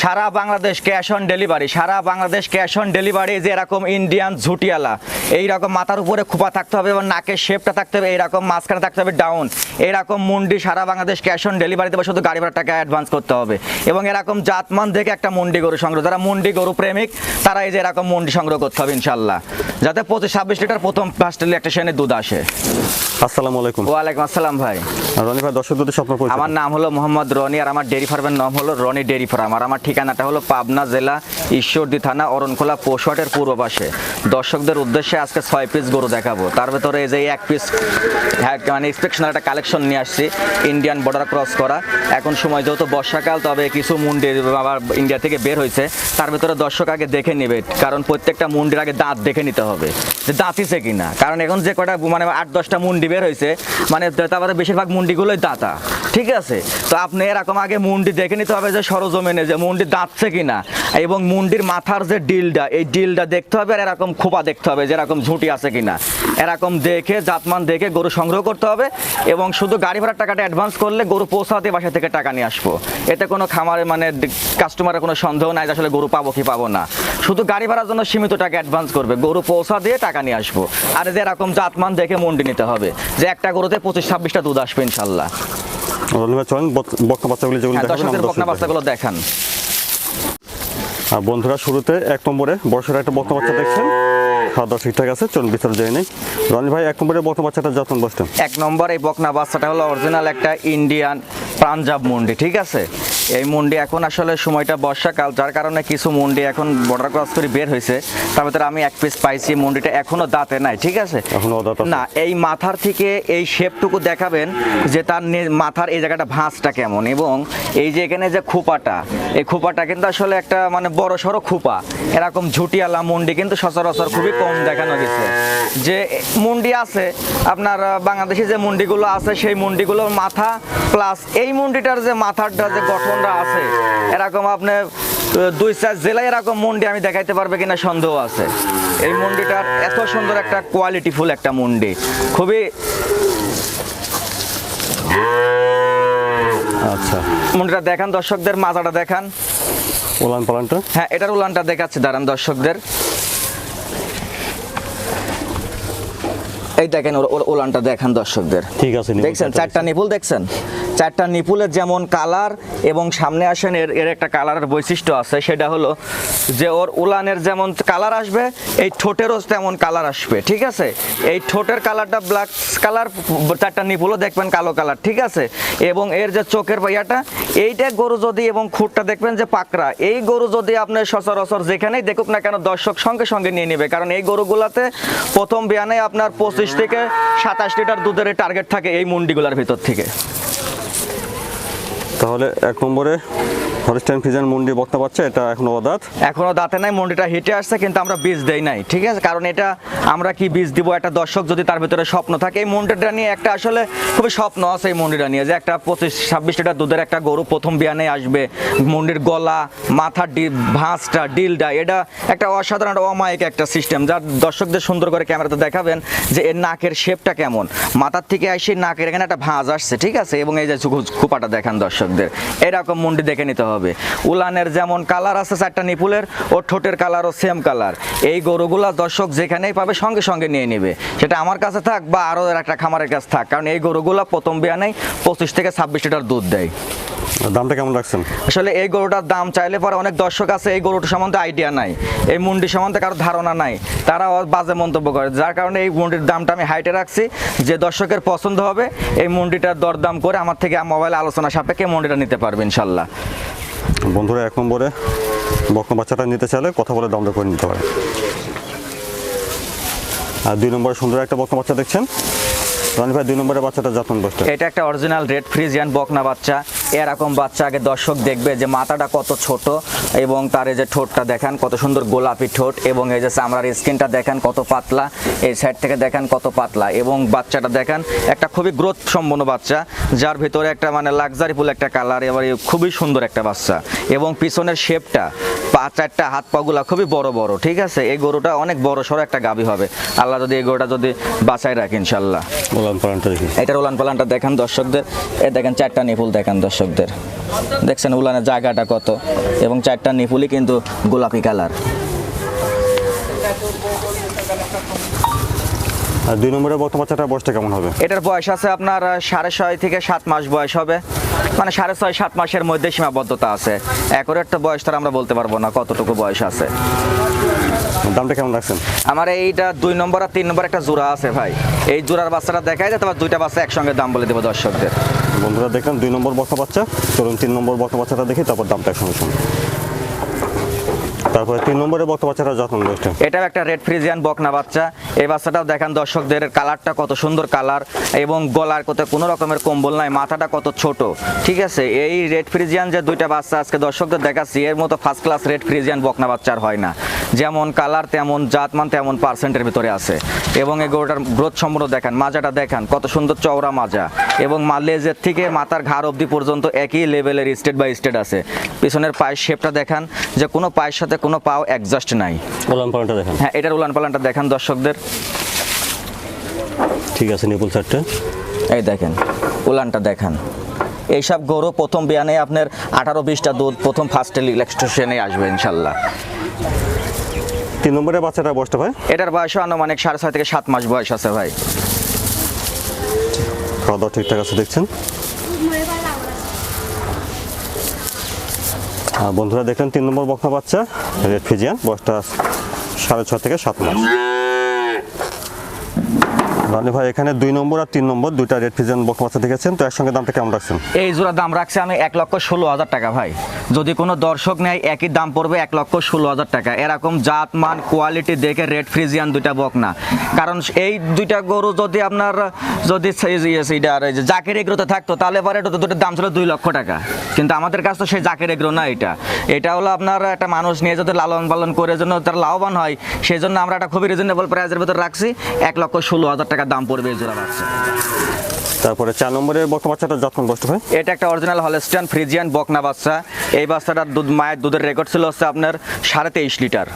Sara Bangladesh cash on delivery সারা Bangladesh cash on delivery যে এরকম ইন্ডিয়ান ঝুটিয়ালা এইরকম মাথার উপরে খোপা থাকতে হবে এবং নাকের শেপটা থাকতে হবে এইরকম মাঝখানে থাকতে হবে ডাউন এরকম মুন্ডি সারা বাংলাদেশ ক্যাশ অন ডেলিভারি দেবে শুধু গাড়ি ভাড়া টাকা অ্যাডভান্স করতে হবে। এবং এরকম জাতমান দেখে একটা মুন্ডি গরু সংগ্রহ যারা মুন্ডি গরু প্রেমিক তারা এই যে এরকম মুন্ডি সংগ্রহ করতে হবে ইনশাল্লাহ যাতে পঁচিশ ছাব্বিশ লিটার প্রথম পাঁচটা একটা সেনে দুধ আসে। আসসালামু আলাইকুম। ওয়ালাইকুম আসসালাম ভাই। রনি ভাই দর্শক দুটি স্বপ্ন আমার নাম হলো মোহাম্মদ রনি আর আমার ডেরি ফার্মের নাম হলো রনি ডেরি ফার্ম। আর আমার ঠিকানাটা হলো পাবনা জেলা ঈশ্বরদী থানা অরণখোলা পৌষহাটের পূর্ব পাশে দর্শকদের উদ্দেশ্যে আজকে ছয় পিস গরু দেখাবো। তার ভেতরে এই যে এক পিস মানে এক্সপেকশনাল একটা কালেকশন নিয়ে আসছি ইন্ডিয়ান বর্ডার ক্রস করা। এখন সময় যেহেতু বর্ষাকাল, তবে কিছু মুন্ডি আবার ইন্ডিয়া থেকে বের হয়েছে। তার ভেতরে দর্শক আগে দেখে নেবে, কারণ প্রত্যেকটা মুন্ডির আগে দাঁত দেখে নিতে হবে যে দাঁতিছে কিনা। কারণ এখন যে কটা মানে আট, দশটা মুন্ডি বের হয়েছে মানে তারপরে বেশিরভাগ মুন্ডিগুলোই দাঁতা, ঠিক আছে? তো আপনি এরকম আগে মুন্ডি দেখে নিতে হবে যে সরজমিনে যে মুন্ডি দাঁতছে কিনা, এবং মুন্ডির মাথার যে ডিলটা এই ডিলটা দেখতে হবে আর এরকম খোপা দেখতে হবে যে এরকম ঝুঁটি আছে কিনা। এরকম দেখে, জাতমান দেখে গরু সংগ্রহ করতে হবে, এবং শুধু গাড়ি ভাড়ার টাকাটা অ্যাডভান্স করলে গরু পৌঁছাতে বাসা থেকে টাকা নিয়ে আসব। এতে কোনো খামারে মানে কাস্টমারের কোনো সন্দেহ নাই যে আসলে গরু পাবো কি পাবো না। শুধু গাড়ি ভাড়ার জন্য সীমিত টাকা অ্যাডভান্স করবে, গরু পৌঁছা দিয়ে টাকা নিয়ে আসব। আর যে এরকম জাতমান দেখে মুন্ডি নিতে হবে, যে একটা গরুতে পঁচিশ ছাব্বিশটা দুধ আসবে ইনশাল্লাহ চলেন বকনা বাচ্চাগুলি যেগুলো হ্যাঁ বকনা বাচ্চাগুলো দেখান। আর বন্ধুরা শুরুতে এক নম্বরে বর্ষার একটা বক্ত বাচ্চা দেখছেন। খাওয়া দাওয়া ঠিকঠাক আছে চলুন বিস্তার যাই নেই। রনি ভাই এক নম্বরে বকনা বাচ্চাটা যত্ন বসতেন এক নম্বর এই বকনা বাচ্চাটা হলো অরিজিনাল একটা ইন্ডিয়ান পাঞ্জাব মন্ডি ঠিক আছে? এই মুন্ডি এখন আসলে সময়টা বর্ষাকাল যার কারণে কিছু মুন্ডি এখন বর্ডার ক্রস করে বের হয়েছে। তার ভিতরে আমি এক পিস পাইছি মুন্ডিটা এখনও দাঁতে নাই ঠিক আছে? এখনও না এই মাথার থেকে এই শেপটুকু দেখাবেন যে তার মাথার এই জায়গাটা ভাঁজটা কেমন এবং এই যে এখানে যে খোপাটা এই খোপাটা কিন্তু আসলে একটা মানে বড় সড়ো খোপা। এরকম ঝুটিয়ালা মুন্ডি কিন্তু সচরাচর খুবই কম দেখানো গেছে। যে মুন্ডি আছে আপনার বাংলাদেশে যে মুন্ডিগুলো আছে সেই মুন্ডিগুলোর মাথা প্লাস এই মুন্ডিটার যে মাথাটা যে গঠনটা আছে। এরকম আপনি দুই চার জেলায় এরকম মুন্ডি আমি দেখাইতে পারবে কিনা সন্দেহ আছে। এই মুন্ডিটার এত সুন্দর একটা কোয়ালিটিফুল একটা মুন্ডি। খুবই আচ্ছা। মুন্ডিটা দেখান দর্শকদের মাথাটা দেখান। উলান পালানটা? হ্যাঁ এটার উলানটা দেখাচ্ছে দাঁড়ান দর্শকদের। এই দেখেন উলানটা দেখান দর্শকদের। ঠিক আছে দেখছেন? চারটা নিপুল দেখছেন? চারটা নিপুলের যেমন কালার এবং সামনে আসেন এর এর একটা কালারের বৈশিষ্ট্য আছে, সেটা হলো যে ওর উলানের যেমন কালার আসবে, এই ঠোঁটেরও তেমন কালার আসবে, ঠিক আছে? এই ঠোঁটের কালারটা ব্ল্যাক কালার, চারটা নিপুলও দেখবেন কালো কালার, ঠিক আছে? এবং এর যে চোখের বাইয়াটা এইটা গরু যদি এবং খুঁটটা দেখবেন যে পাকড়া, এই গরু যদি আপনার সচরাচর যেখানেই দেখুক না কেন দর্শক সঙ্গে সঙ্গে নিয়ে নেবে, কারণ এই গরুগুলাতে প্রথম বিয়ানে আপনার পঁচিশ থেকে সাতাশ লিটার দুধের টার্গেট থাকে এই মুন্ডিগুলার ভিতর থেকে। তাহলে এক নম্বরে হলিস্টাইন ফিজান মুন্ডি বকনা বাচ্চা এটা এখনও অদাত। এখনও দাঁতে নাই, মন্ডিটা হিটে আসছে, কিন্তু আমরা বীজ দেই নাই, ঠিক আছে? কারণ এটা আমরা কি বীজ দিব একটা দর্শক যদি তার ভিতরে স্বপ্ন থাকে? এই মন্ডিটা নিয়ে একটা আসলে খুবই স্বপ্ন আছে এই মন্ডিটা নিয়ে, যে একটা পঁচিশ, ছাব্বিশ লিটার দুধের একটা গরু প্রথম বিয়ানে আসবে, মন্ডির গলা মাথার ডি ভাঁজটা ডিলটা এটা একটা অসাধারণ, অমায়িক একটা সিস্টেম যার দর্শকদের সুন্দর করে ক্যামেরাতে দেখাবেন যে এর নাকের শেপটা কেমন। মাথার থেকে আসে নাকের এখানে একটা ভাঁজ আসছে, ঠিক আছে? এবং এই যে খোপাটা দেখান দর্শকদের। এরকম মুন্ডি দেখে নিতে হবে। উলানের যেমন কালার আছে চারটা নিপুলের ও ঠোঁটের কালারও সেম কালার। এই গরুগুলা দর্শক যেখানেই পাবে সঙ্গে সঙ্গে নিয়ে নেবে। সেটা আমার কাছে থাক বা আরও একটা খামারের কাছে থাক। কারণ এই গরুগুলা প্রথম বিয়ানেই পঁচিশ থেকে ছাব্বিশ লিটার দুধ দেয়। দামটা কেমন রাখছেন? আসলে এই গরুটার দাম চাইলে পরে অনেক দর্শক আছে এই গরুটা সম্বন্ধে আইডিয়া নাই। এই মুন্ডি সম্বন্ধে কারও ধারণা নাই। তারা বাজে মন্তব্য করে। যার কারণে এই মুন্ডির দামটা আমি হাইটে রাখছি। যে দর্শকের পছন্দ হবে এই মুন্ডিটার দরদাম করে আমার থেকে মোবাইল আলোচনা সাপেক্ষে মুন্ডিটা নিতে পারবে ইনশাল্লাহ। বন্ধুরা, এক নম্বরে বক্ন বাচ্চাটা নিতে চাইলে কথা বলে দামটা করে নিতে পারে। আর দুই নম্বরে সুন্দর একটা বক্ন বাচ্চা দেখছেন। রানি ভাই, দুই নম্বরে বাচ্চাটা যত্ন বসতে এটা একটা অরিজিনাল রেড ফ্রিজিয়ান বকনা বাচ্চা। এরকম বাচ্চা আগে দর্শক দেখবে যে মাথাটা কত ছোট এবং তার এই যে ঠোঁটটা দেখেন কত সুন্দর গোলাপি ঠোঁট এবং এই যে চামড়ার স্কিনটা দেখেন কত পাতলা। এই সাইড থেকে দেখেন কত পাতলা এবং বাচ্চাটা দেখেন একটা খুবই গ্রোথ সম্পন্ন বাচ্চা যার ভিতরে একটা মানে লাক্সারি ফুল একটা কালার এবার খুবই সুন্দর একটা বাচ্চা এবং পিছনের শেপটা পা চারটা হাত পাগুলা খুবই বড় বড় ঠিক আছে? এই গরুটা অনেক বড় সড়ো একটা গাভী হবে। আল্লাহ যদি এই গরুটা যদি বাঁচায় রাখে ইনশাল্লাহ এটার উলান পালানটা দেখেন দর্শকদের। এ দেখেন চারটা নিপুল দেখেন দর্শক। দর্শকদের। দেখছেন উলানের জায়গাটা কত? এবং চারটা নিপুলি কিন্তু গোলাপি কালার। আর দুই নম্বরে বর্তমান বাচ্চাটার বয়সটা কেমন হবে? এটার বয়স আছে আপনার সাড়ে ছয় থেকে সাত মাস বয়স হবে। মানে সাড়ে ছয় সাত মাসের মধ্যে সীমাবদ্ধতা আছে। তো বয়স তার আমরা বলতে পারব না কতটুকু বয়স আছে। দামটা কেমন রাখছেন? আমার এইটা দুই নম্বর আর তিন নম্বর একটা জোড়া আছে ভাই। এই জোড়ার বাচ্চাটা দেখাই যায় তারপর দুইটা বাচ্চা একসঙ্গে দাম বলে দেবো দর্শকদের। বন্ধুরা দেখলাম দুই নম্বর বর্তমান বাচ্চা। চলুন তিন নম্বর বর্তমান বাচ্চাটা দেখি, তারপর দামটা একসঙ্গে শুনুন তারপরে তিন নম্বরে বর্তমান বাচ্চাটা যত্ন বয়সটা এটাও একটা রেড ফ্রিজিয়ান বকনা বাচ্চা। এই বাচ্চাটাও দেখান দর্শকদের, কালারটা কত সুন্দর কালার এবং গলার কোথাও কোনো রকমের কম্বল নাই, মাথাটা কত ছোট। ঠিক আছে, এই রেড ফ্রিজিয়ান যে দুইটা বাচ্চা আজকে দর্শকদের দেখাচ্ছি, এর মতো ফার্স্ট ক্লাস রেড ফ্রিজিয়ান বকনা বাচ্চার হয় না। যেমন কালার, তেমন জাতমান, তেমন পার্সেন্টের ভিতরে আছে। এবং এই গরুটার গ্রোথ সম্পূর্ণ দেখান, মাজাটা দেখান, কত সুন্দর চওড়া মাজা। এবং মালেজের থেকে মাথার ঘাড় অবধি পর্যন্ত একই লেভেলের স্টেট বাই স্টেট আছে। পিছনের পায়ের শেপটা দেখান, যে কোনো পায়ের সাথে কোনো পাও অ্যাডজাস্ট নাই। ওলান পালনটা দেখেন। হ্যাঁ এটার উলান পালানটা দেখান দর্শকদের। ঠিক আছে নিপুল চারটে এই দেখেন উলানটা দেখান। এইসব গরু প্রথম বিয়ানে আপনার আঠারো বিশটা দুধ প্রথম ফার্স্টে ইলেকট্রিশিয়ানে আসবে ইনশাল্লাহ। তিন নম্বরের বাচ্চাটার বয়সটা ভাই? এটার বয়স আনুমানিক সাড়ে ছয় থেকে সাত মাস বয়স আছে ভাই। খাওয়া দাওয়া ঠিকঠাক আছে দেখছেন? বন্ধুরা দেখলেন তিন নম্বর বকনা বাচ্চা রেড ফিজিয়ান বয়সটা সাড়ে ছয় থেকে সাত মাস। রানি ভাই, এখানে দুই নম্বর আর তিন নম্বর, দুইটা রেড ফিজিয়ান বকনা বাচ্চা দেখেছেন। তো একসঙ্গে দামটা কেমন রাখছেন? এই জোড়া দাম রাখছে আমি এক লক্ষ ষোলো হাজার টাকা ভাই। যদি কোনো দর্শক নেয়, একই দাম পড়বে এক লক্ষ ষোলো হাজার টাকা। এরকম জাত, মান কোয়ালিটি দেখে রেড ফ্রিজিয়ান দুইটা বক না। কারণ এই দুইটা গরু যদি আপনার, যদি ইয়ে জাকের এগ্রোতে থাকতো, তাহলে পরে দুটোর দাম ছিল দুই লক্ষ টাকা। কিন্তু আমাদের কাছে তো সেই জাকের এগ্রো না এটা। এটা হলো আপনার একটা মানুষ নিয়ে যদি লালন পালন করে জন্য তার লাভবান হয় সেই জন্য আমরা একটা খুবই রিজনেবল প্রাইসের ভিতর রাখছি, এক লক্ষ ষোলো হাজার টাকা দাম পড়বে এই জোড়া বাচ্চা। তারপরে চার নম্বরের বকনা বাচ্চাটা যত্ন বয়সটা ভাই এটা একটা অরিজিনাল হলেস্টিয়ান ফ্রিজিয়ান বকনা বাচ্চা। এই বাচ্চাটার দুধ মায়ের দুধের রেকর্ড ছিল হচ্ছে আপনার সাড়ে তেইশ লিটার।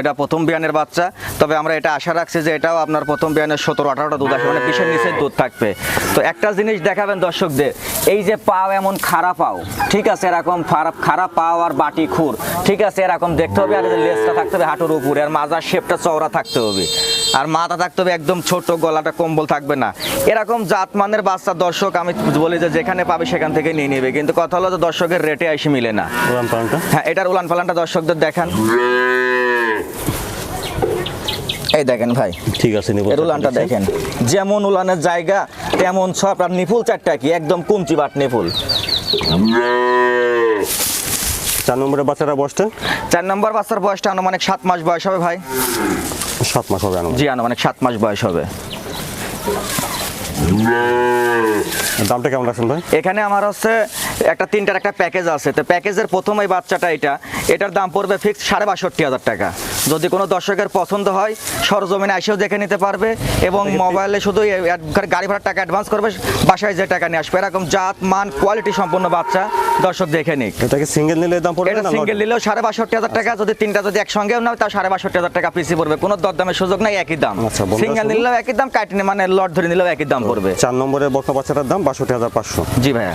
এটা প্রথম বিয়ানের বাচ্চা। তবে আমরা এটা আশা রাখছি যে এটাও আপনার প্রথম বিয়ানের সতেরো আঠারোটা দুধ আসবে মানে বিশের নিচে দুধ থাকবে। তো একটা জিনিস দেখাবেন দর্শকদের এই যে পাও এমন খারাপ পাও ঠিক আছে এরকম খারাপ খারাপ পাও আর বাটি খুর ঠিক আছে এরকম দেখতে হবে আর লেজটা থাকতে হবে হাঁটুর উপরে আর মাজার শেপটা চওড়া থাকতে হবে। আর মাথা থাকতে হবে একদম ছোট গলাটা কম্বল থাকবে না। এরকম জাতমানের বাচ্চা দর্শক আমি বলি যে যেখানে পাবে সেখান থেকে নিয়ে নেবে। কিন্তু কথা হলো যে দর্শকের রেটে এসে মিলে না। পালনটা? হ্যাঁ এটার উলান পালানটা দর্শকদের দেখান। এই দেখেন ভাই। ঠিক আছে উলানটা দেখেন। যেমন উলানের জায়গা তেমন সব। আর নিপুল চারটা কি? একদম কুমচি বাট নিপুল চার নম্বরের বাচ্চাটা বয়সটা? চার নম্বর বাচ্চার বয়সটা আনুমানিক সাত মাস বয়স হবে ভাই। সাত মাস হবে। জি আনুমানিক সাত মাস বয়স হবে। দামটা কেমন রাখছেন ভাই? এখানে আমার হচ্ছে একটা তিনটার একটা প্যাকেজ আছে। তো প্যাকেজের প্রথম এই বাচ্চাটা এটা এটার দাম পড়বে ফিক্স সাড়ে বাষট্টি হাজার টাকা। যদি কোনো দর্শকের পছন্দ হয় সরজমিনে এসেও দেখে নিতে পারবে এবং মোবাইলে শুধু গাড়ি ভাড়ার টাকা অ্যাডভান্স করবে বাসায় যে টাকা নিয়ে আসবে। এরকম জাত মান কোয়ালিটি সম্পন্ন বাচ্চা দর্শক দেখে নিক। এটাকে সিঙ্গেল নিলে দাম পড়বে এটা না সিঙ্গেল নিলেও সাড়ে বাষট্টি হাজার টাকা যদি তিনটা যদি একসঙ্গেও নাও তাও সাড়ে বাষট্টি হাজার টাকা পিসি পড়বে। কোনো দরদামের সুযোগ নাই একই দাম। আচ্ছা, সিঙ্গেল নিলেও একই দাম কাটিনি মানে লট ধরে নিলেও একই দাম পড়বে। চার নম্বরের বকনা বাচ্চাটার দাম বাষট্টি হাজার পাঁচশো। জি ভাইয়া।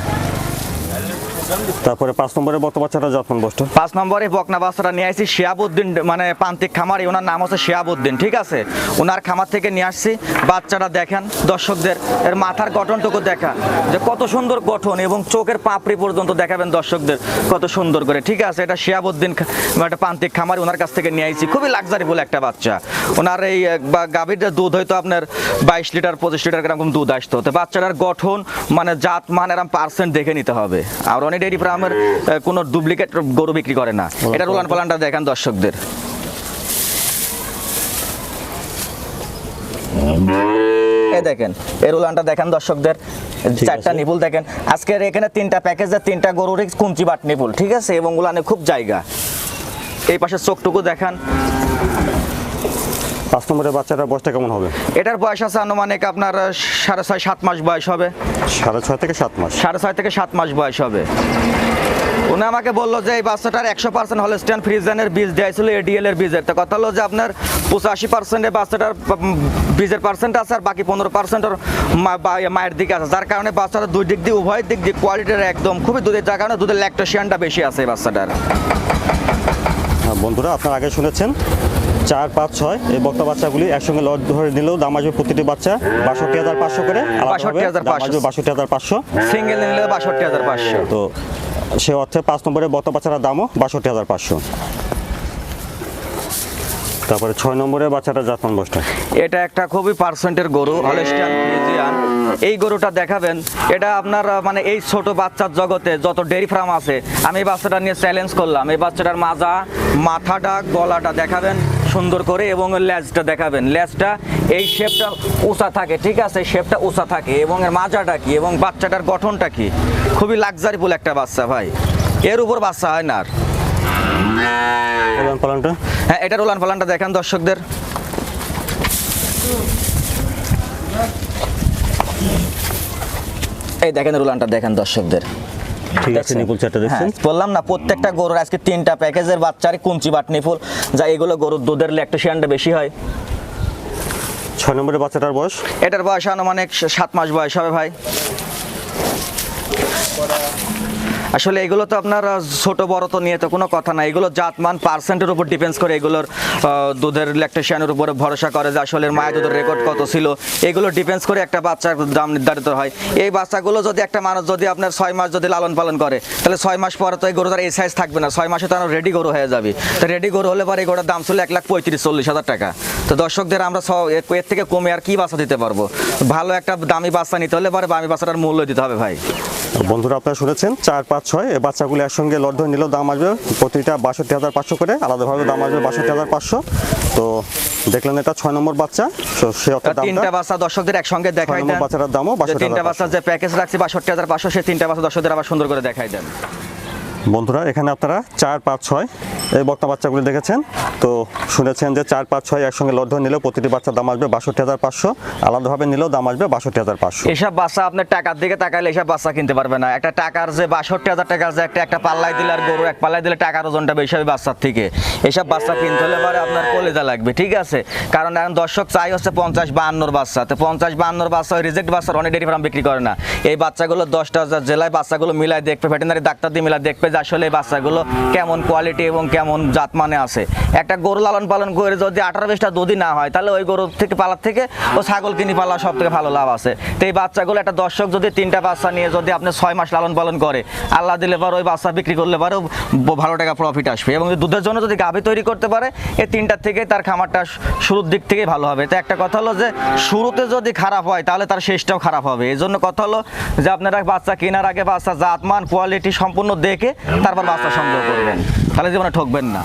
তারপরে পাঁচ নম্বরে বকনা বাচ্চাটা যত্ন বয়সটা পাঁচ নম্বরে বকনা বাচ্চাটা নিয়ে আসছি শিয়াবুদ্দিন মানে প্রান্তিক খামারি, ওনার নাম হচ্ছে শিয়াবুদ্দিন, ঠিক আছে? ওনার খামার থেকে নিয়ে আসছি, বাচ্চাটা দেখেন, দর্শকদের, এর মাথার গঠনটুকু দেখান যে কত সুন্দর গঠন এবং চোখের পাপড়ি পর্যন্ত দেখাবেন দর্শকদের, কত সুন্দর করে, ঠিক আছে? এটা শিয়াবুদ্দিন একটা প্রান্তিক খামারি, ওনার কাছ থেকে নিয়ে আসছি খুবই লাক্সারি বলে একটা বাচ্চা। ওনার এই বা গাভীর দুধ হয়তো আপনার বাইশ লিটার, পঁচিশ লিটার এরকম দুধ আসতো, তো বাচ্চাটার গঠন মানে জাত মান এরকম পার্সেন্ট দেখে নিতে হবে। আর অনেক ডেয়ারি ফার্মের কোনো ডুপ্লিকেট গরু বিক্রি করে না। এটা রোলান পালানটা দেখান দর্শকদের। এই দেখেন এই রোলানটা দেখেন দর্শকদের। চারটা নিপুল দেখেন। আজকের এখানে তিনটা প্যাকেজের তিনটা গরুর কুঞ্চি বাট নিপুল ঠিক আছে? এবং উলানে খুব জায়গা। এই পাশে চোখটুকু দেখান। পাঁচ নম্বরের বাচ্চাটার বয়সটা কেমন হবে? এটার বয়স আছে আনুমানিক আপনার সাড়ে ছয় সাত মাস বয়স হবে। সাড়ে ছয় থেকে সাত মাস। সাড়ে ছয় থেকে সাত মাস বয়স হবে। উনি আমাকে বলল যে এই বাচ্চাটার একশো পার্সেন্ট হলস্টিয়ান ফ্রিজেনের বীজ দেওয়া ছিল এডিএল এর বীজের। তো কথা হলো যে আপনার পঁচাশি পার্সেন্টে বাচ্চাটার বীজের পার্সেন্ট আছে আর বাকি পনেরো পার্সেন্ট মায়ের দিকে আছে। যার কারণে বাচ্চাটা দুই দিক দিয়ে উভয় দিক দিয়ে কোয়ালিটির একদম খুবই দুধের যার কারণে দুধের ল্যাকটোশিয়ানটা বেশি আছে এই বাচ্চাটার। হ্যাঁ, বন্ধুরা আপনারা আগে শুনেছেন চার পাঁচ ছয়। এই বক্তা বাচ্চাগুলি একসঙ্গে লট ধরে নিলেও দাম আসবে প্রতিটি বাচ্চা বাষট্টি হাজার পাঁচশো করে। আলাদাভাবে 62,500 দাম আসবে বাষট্টি হাজার পাঁচশো। সিঙ্গেল নিলে বাষট্টি হাজার পাঁচশো। তো সে অর্থে পাঁচ নম্বরে বক্তা বাচ্চাটার দামও বাষট্টি হাজার পাঁচশো। তারপরে ছয় নম্বরে বাচ্চাটা জাতমান বসটা। এটা একটা খুবই পার্সেন্টের গরু হলেস্টিয়ান ফ্রিজিয়ান এই গরুটা দেখাবেন এটা আপনার মানে এই ছোট বাচ্চার জগতে যত ডেরি ফার্ম আছে আমি এই বাচ্চাটা নিয়ে চ্যালেঞ্জ করলাম। এই বাচ্চাটার মাজা মাথাটা গলাটা দেখাবেন। সুন্দর করে এবং লেজটা দেখাবেন। লেজটা এই শেপটা উঁচা থাকে ঠিক আছে? শেপটা উঁচা থাকে। এবং এর মাজাটা কি? এবং বাচ্চাটার গঠনটা কি? খুবই লাক্সারিফুল একটা বাচ্চা ভাই। এর উপর বাচ্চা হয় না আর। হ্যাঁ এটার উলান পালানটা দেখান দর্শকদের। এই দেখেন উলানটা দেখেন দর্শকদের। ঠিক আছে নিপুল চারটা দেখছেন? হ্যাঁ, বললাম না প্রত্যেকটা গরুর আজকে তিনটা প্যাকেজের বাচ্চারই কুঞ্চি বাট নিফুল যা এগুলো গরুর দুধের ল্যাকটোশিয়ানটা বেশি হয়। ছয় নম্বরে বাচ্চাটার বয়স? এটার বয়স আনুমানিক সাত মাস বয়স হবে ভাই। আসলে এগুলো তো আপনার ছোট বড় তো নিয়ে তো কোনো কথা না। এগুলো জাতমান পার্সেন্টের উপর ডিপেন্ডস করে এগুলোর দুধের ল্যাকটেশনের উপরে ভরসা করে যে আসলে মায়ের দুধের রেকর্ড কত ছিল। এগুলো ডিপেন্ডস করে একটা বাচ্চার দাম নির্ধারিত হয়। এই বাচ্চাগুলো যদি একটা মানুষ যদি আপনার ছয় মাস যদি লালন পালন করে, তাহলে ছয় মাস পরে তো এই গরুটার এই সাইজ থাকবে না। ছয় মাসে তো রেডি গরু হয়ে যাবে। তো রেডি গরু হলে পরে এই গরুর দাম ছিল এক লাখ পঁয়ত্রিশ, চল্লিশ হাজার টাকা। তো দর্শকদের আমরা এর থেকে কমে আর কি বাচ্চা দিতে পারব? ভালো একটা দামি বাচ্চা নিতে হলে পরে দামি বাচ্চাটার মূল্য দিতে হবে ভাই। বন্ধুরা আপনারা শুনেছেন চার পাঁচ ছয় এই বাচ্চাগুলি একসঙ্গে লট ধরে নিলেও দাম আসবে প্রতিটা বাষট্টি হাজার পাঁচশো করে আলাদাভাবে দাম আসবে বাষট্টি হাজার পাঁচশো। তো দেখলেন এটা ছয় নম্বর বাচ্চা তো সে তিনটা বাচ্চা দর্শকদের একসঙ্গে দেখাই দেন। বাচ্চাটার দামও যে 62,500 তিনটা বাচ্চা যে প্যাকেজ রাখছি বাষট্টি হাজার পাঁচশো সেই তিনটা বাচ্চা দর্শকদের আবার সুন্দর করে দেখাই দেন। বন্ধুরা এখানে আপনারা চার পাঁচ ছয় এই বক্তা বাচ্চাগুলি দেখেছেন তো শুনেছেন যে চার পাঁচ ছয় একসঙ্গে লট ধরে নিলেও প্রতিটি বাচ্চার দাম আসবে বাষট্টি হাজার পাঁচশো। আলাদাভাবে নিলেও দাম আসবে বাষট্টি হাজার পাঁচশো। এসব বাচ্চা আপনার টাকার দিকে তাকাইলে এসব বাচ্চা কিনতে পারবে না। একটা টাকার যে বাষট্টি হাজার টাকার যে একটা একটা পাল্লাই দিলে আর গরু এক পাল্লাই দিলে টাকার ওজনটা বেশি হবে বাচ্চার থেকে। এসব বাচ্চা কিনতে হলে পরে আপনার কলেজা লাগবে, ঠিক আছে? কারণ এখন দর্শক চাই হচ্ছে পঞ্চাশ বাহান্নর বাচ্চা। তো পঞ্চাশ বাহান্নর বাচ্চা রিজেক্ট বাচ্চা অনেক ডেরি ফার্ম বিক্রি করে না। এই বাচ্চাগুলো দশটা হাজার জেলায় বাচ্চাগুলো মিলাই দেখবে ভেটেনারি ডাক্তার দিয়ে মিলাই দেখবে যে আসলে এই বাচ্চাগুলো কেমন কোয়ালিটি এবং কেমন জাত মানে আছে। একটা গরু লালন পালন করে যদি আঠারো বিশটা দুধই না হয়, তাহলে ওই গরু থেকে পালার থেকে ও ছাগল কিনি পালা সব থেকে ভালো লাভ আছে। তো এই বাচ্চাগুলো একটা দর্শক যদি তিনটা বাচ্চা নিয়ে যদি আপনি ছয় মাস লালন পালন করে, আল্লাহ দিলে পর ওই বাচ্চা বিক্রি করলে পারেও ভালো টাকা প্রফিট আসবে এবং দুধের জন্য যদি গাভী তৈরি করতে পারে, এই তিনটার থেকে তার খামারটা শুরুর দিক থেকেই ভালো হবে। তো একটা কথা হলো যে, শুরুতে যদি খারাপ হয়, তাহলে তার শেষটাও খারাপ হবে। এই জন্য কথা হলো যে, আপনারা বাচ্চা কেনার আগে বাচ্চা জাতমান কোয়ালিটি সম্পূর্ণ দেখে তারপর বাচ্চা সংগ্রহ করবেন। তাহলে জীবনে ঠকবেন না।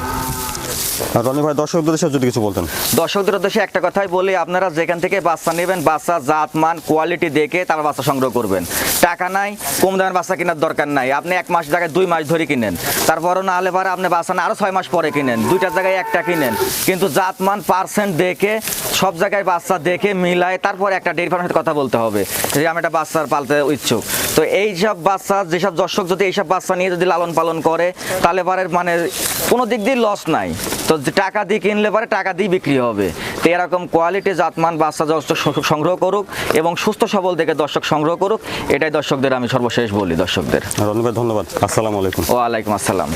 রনি ভাই, দর্শকদের উদ্দেশ্যে যদি কিছু বলতেন। দর্শকদের উদ্দেশ্যে একটা কথাই বলি, আপনারা যেখান থেকে বাচ্চা নেবেন, বাচ্চা, জাত, মান কোয়ালিটি দেখে তারপর বাচ্চা সংগ্রহ করবেন। টাকা নাই, কম দামের বাচ্চা কেনার দরকার নাই। আপনি এক মাস জায়গায় দুই মাস ধরে কিনেন। তারপরও না হলে পরে আপনি বাচ্চা না আরও ছয় মাস পরে কিনেন। দুইটার জায়গায় একটা কিনেন। কিন্তু জাত, মান পার্সেন্ট দেখে, সব জায়গায় বাচ্চা দেখে মিলায় তারপর একটা ডেয়ারি ফার্মের সাথে কথা বলতে হবে যে, আমি একটা বাচ্চার পালতে ইচ্ছুক। তো এই সব বাচ্চা, যেসব দর্শক যদি এইসব বাচ্চা নিয়ে যদি লালন পালন করে, তাহলে পরে মানে কোনো দিক দিয়ে লস নাই। তো টাকা দিয়ে কিনলে পরে টাকা দিয়ে বিক্রি হবে। তো এরকম কোয়ালিটি জাতমান বাচ্চা দর্শক সংগ্রহ করুক এবং সুস্থ সবল দেখে দর্শক সংগ্রহ করুক এটাই দর্শকদের আমি সর্বশেষ বলি দর্শকদের। ধন্যবাদ ধন্যবাদ। আসসালামু আলাইকুম। ওয়ালাইকুম আসসালাম।